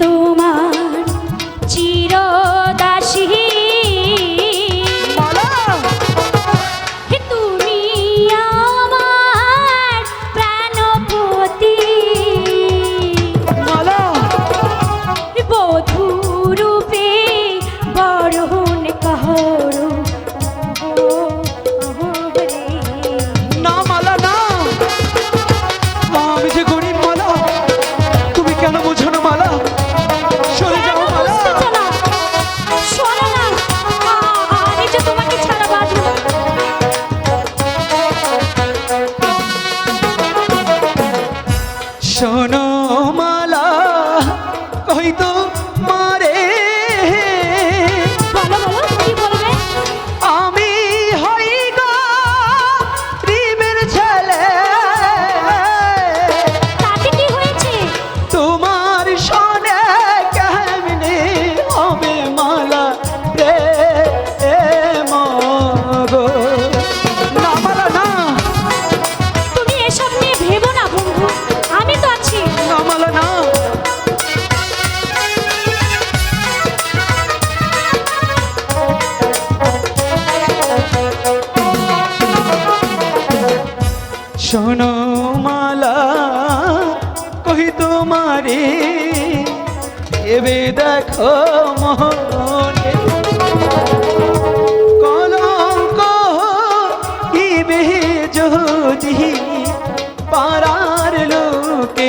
তোমার শোনো মালা কহি তোমারে এবে দেখো মহনে। কলঙ্ক ইবে যদি পারার লোকে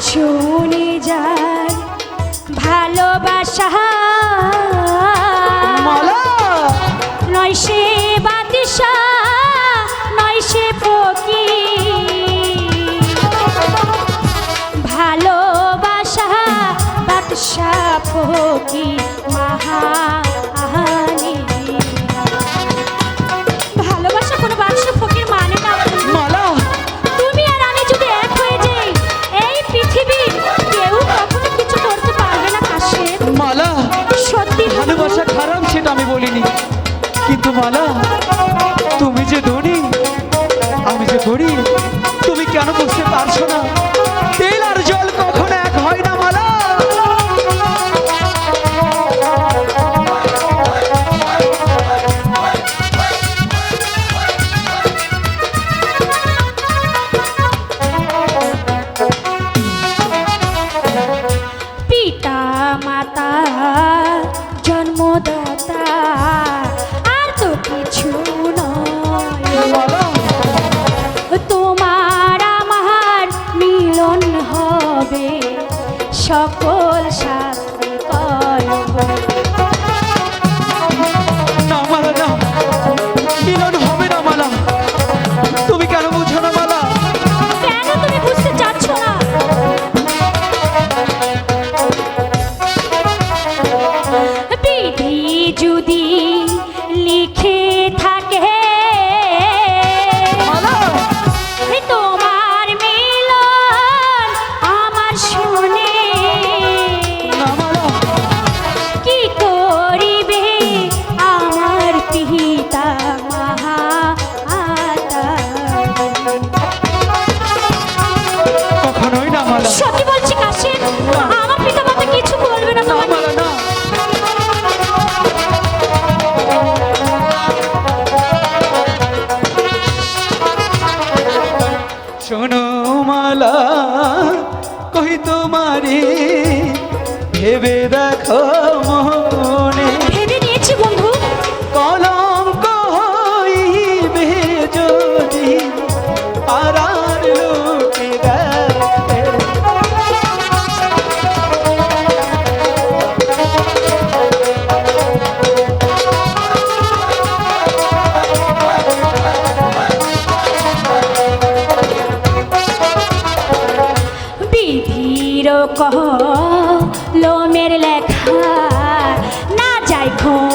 শুনে যায় ভালোবাসা। নয় সে বাতিসা। মালা তুমি যে ধনী আমি যে গরিব তুমি কেন বুঝতে পারছ না? সকল সাথী মালা। সত্যি বলছি কাশিম আমার পিতা মাতা কিছু বলবে না না তোমাকে মালা না। শোনো মালা কই তোমারে? ভেবে দেখো না